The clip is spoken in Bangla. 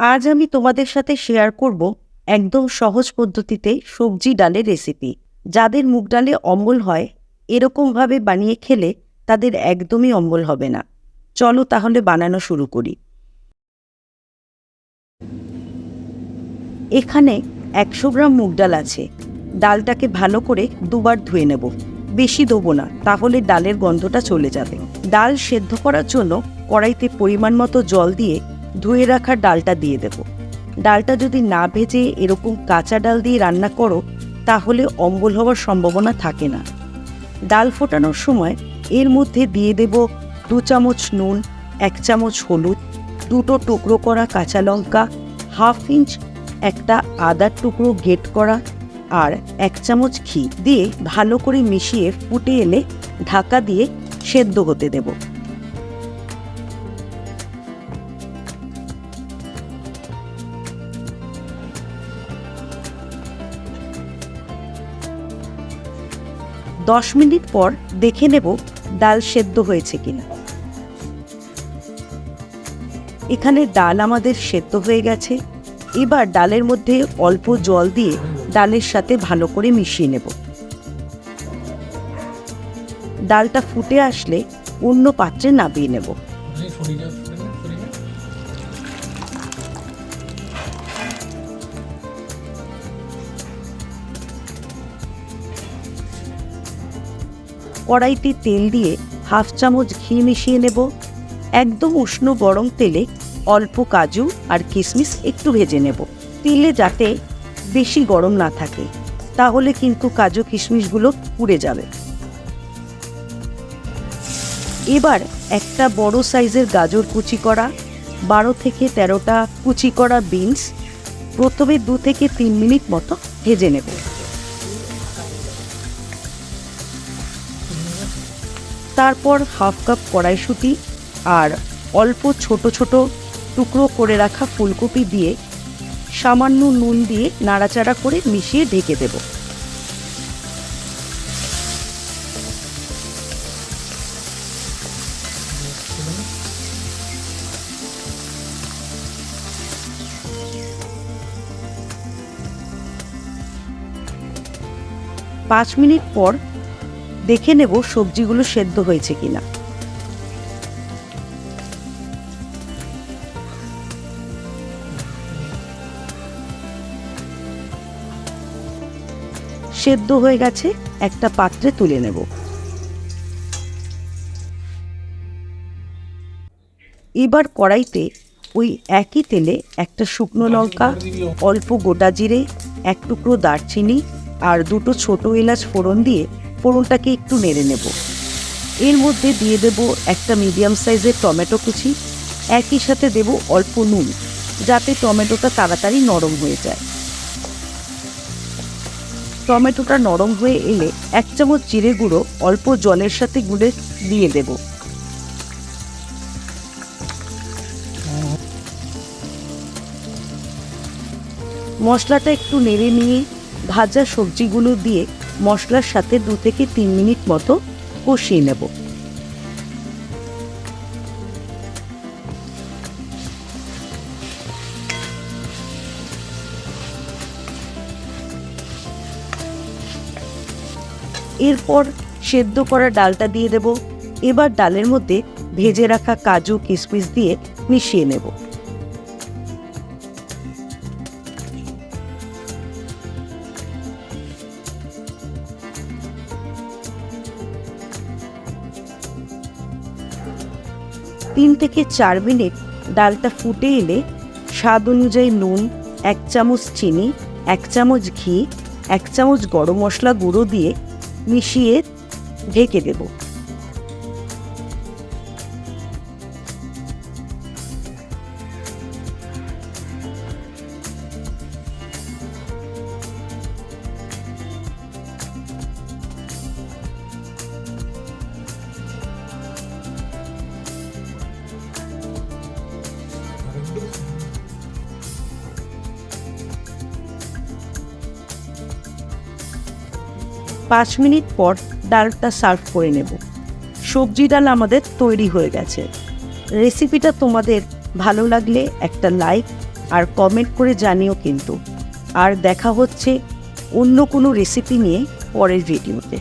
আজ আমি তোমাদের সাথে শেয়ার করব একদম সহজ পদ্ধতিতে সবজি ডালের রেসিপি যাদের মুগ ডালে অম্বল হয়, এরকমভাবে বানিয়ে খেলে তাদের একদমই অম্বল হবে না। চলো তাহলে বানানো শুরু করি। এখানে একশো গ্রাম মুগ ডাল আছে। ডালটাকে ভালো করে দুবার ধুয়ে নেব। বেশি দেবো না, তাহলে ডালের গন্ধটা চলে যাবে। ডাল সেদ্ধ করার জন্য কড়াইতে পরিমাণ মতো জল দিয়ে ধুয়ে রাখা ডালটা দিয়ে দেব। ডালটা যদি না ভেজে এরকম কাঁচা ডাল দিয়ে রান্না করো, তাহলে অম্বল হওয়ার সম্ভাবনা থাকে না। ডাল ফোটানোর সময় এর মধ্যে দিয়ে দেব দু চামচ নুন, এক চামচ হলুদ, দুটো টুকরো করা কাঁচা লঙ্কা, হাফ ইঞ্চ একটা আদার টুকরো গেট করা আর এক চামচ ঘি দিয়ে ভালো করে মিশিয়ে ফুটে এলে ঢাকা দিয়ে সেদ্ধ হতে দেব। দশ মিনিট পর দেখে নেব ডাল সেদ্ধ হয়েছে কিনা। এখানে ডাল আমাদের সেদ্ধ হয়ে গেছে। এবার ডালের মধ্যে অল্প জল দিয়ে ডালের সাথে ভালো করে মিশিয়ে নেব। ডালটা ফুটে আসলে অন্য পাত্রে নামিয়ে নেব। কড়াইতে তেল দিয়ে হাফ চামচ ঘি মিশিয়ে নেব। একদম উষ্ণ গরম তেলে অল্প কাজু আর কিশমিশ একটু ভেজে নেব। তেলে যাতে বেশি গরম না থাকে, তাহলে কিন্তু কাজু কিশমিশগুলো পুড়ে যাবে। এবার একটা বড় সাইজের গাজর কুচি করা, বারো থেকে তেরোটা কুচি করা বিনস, প্রথমে দু থেকে তিন মিনিট মতো ভেজে নেব। তারপর হাফ কাপ কড়াইশুঁটি আর অল্প ছোট ছোট টুকরো করে রাখা ফুলকপি দিয়ে সামান্য নুন দিয়ে নাড়াচাড়া করে মিশিয়ে ঢেকে দেব। পাঁচ মিনিট পর দেখে নেব সবজিগুলো সেদ্ধ হয়েছে কিনা। সেদ্ধ হয়ে গেছে, একটা পাত্রে তুলে নেব। এবার কড়াইতে ওই একই তেলে একটা শুকনো লঙ্কা, অল্প গোটা জিরে, এক টুকরো দারচিনি আর দুটো ছোট এলাচ ফোড়ন দিয়ে ফোড়নটাকে একটু নেড়ে নেব। এর মধ্যে দিয়ে দেব একটা মিডিয়াম সাইজের টমেটো কুচি। একই সাথে দেব অল্প নুন, যাতে টমেটোটা তাড়াতাড়ি নরম হয়ে যায়। টমেটোটা নরম হয়ে এলে এক চামচ জিরে গুঁড়ো অল্প জলের সাথে গুঁড়ে দিয়ে দেব। মশলাটা একটু নেড়ে নিয়ে ভাজা সবজিগুলো দিয়ে মশলার সাথে দু থেকে তিন মিনিট মতো কষিয়ে নেব। এরপর সেদ্ধ করা ডালটা দিয়ে দেব। এবার ডালের মধ্যে ভেজে রাখা কাজু কিশমিশ দিয়ে মিশিয়ে নেব। তিন থেকে চার মিনিট ডালটা ফুটে এলে স্বাদ অনুযায়ী নুন, এক চামচ চিনি, এক চামচ ঘি, এক চামচ গরম মশলা গুঁড়ো দিয়ে মিশিয়ে ঢেকে দেব। পাঁচ মিনিট পর ডালটা সার্ভ করে নেব। সবজি ডাল আমাদের তৈরি হয়ে গেছে। রেসিপিটা তোমাদের ভালো লাগলে একটা লাইক আর কমেন্ট করে জানিও কিন্তু। আর দেখা হচ্ছে অন্য কোনো রেসিপি নিয়ে পরের ভিডিওতে।